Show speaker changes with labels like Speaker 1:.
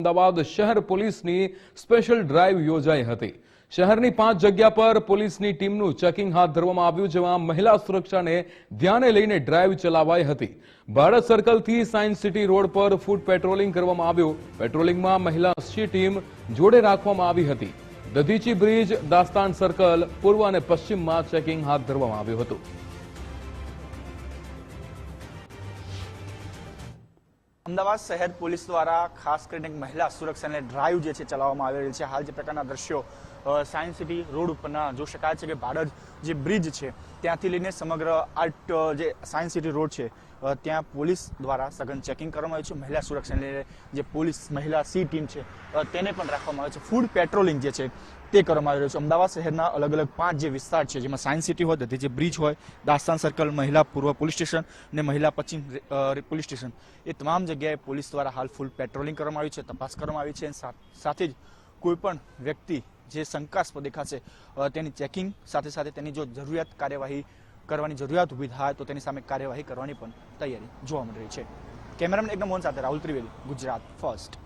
Speaker 1: અમદાવાદ શહેર પોલીસની special drive યોજાઈ હતી. શહેરની પાંચ જગ્યા પર પોલીસની ટીમનું ચેકિંગ હાથ ધરવામાં આવ્યું, જેમાં મહિલા સુરક્ષાને ધ્યાને લઈને ડ્રાઈવ ચલાવાઈ હતી. ભારત સર્કલથી સાયન્સ સિટી રોડ પર ફૂટ પેટ્રોલિંગ કરવામાં આવ્યું. પેટ્રોલિંગમાં મહિલા ટીમ જોડે રાખવામાં આવી હતી. દધીચી બ્રિજ, દાસ્તાન સર્કલ, પૂર્વ અને પશ્ચિમમાં ચેકિંગ હાથ ધરવામાં આવ્યું હતું.
Speaker 2: અમદાવાદ શહેર પોલીસ દ્વારા ખાસ કરીને મહિલા સુરક્ષાને ડ્રાઈવ જે છે ચલાવવામાં આવી રહી છે. હાલ જે પ્રકારના દ્રશ્યો સાયન્સ સિટી રોડ ઉપરના જોઈ શકાય છે કે ભાડજ જે બ્રિજ છે, ત્યાંથી લઈને સમગ્ર આર્ટ જે સાયન્સ સિટી રોડ છે ત્યાં પોલીસ દ્વારા સઘન ચેકિંગ કરવામાં આવ્યું છે. મહિલા સુરક્ષાને લઈને જે પોલીસ મહિલા સી ટીમ છે તેને પણ રાખવામાં આવે છે. ફૂડ પેટ્રોલિંગ જે છે, તે કરવામાં આવી રહ્યું છે. અમદાવાદ શહેરના અલગ અલગ પાંચ જે વિસ્તાર છે, જેમાં સાયન્સ સિટી હોય દધી જે બ્રિજ હોય, દાસ્તાન સર્કલ મહિલા પૂર્વ પોલીસ સ્ટેશન અને મહિલા પશ્ચિમ પોલીસ સ્ટેશન, એ તમામ જગ્યાએ પોલીસ દ્વારા હાલ ફૂલ પેટ્રોલિંગ કરવામાં આવ્યું છે, તપાસ કરવામાં આવી છે અને સાથે જ કોઈપણ વ્યક્તિ જે શંકાસ્પદ દેખાશે તેની ચેકિંગ સાથે સાથે તેની જો જરૂરિયાત કાર્યવાહી કરવાની જરૂરિયાત ઊભી થાય તો તેની સામે કાર્યવાહી કરવાની પણ તૈયારી જોવા મળી રહી છે. કેમેરામેન એકદમ મોહન સાથે રાહુલ ત્રિવેદી, ગુજરાત ફર્સ્ટ.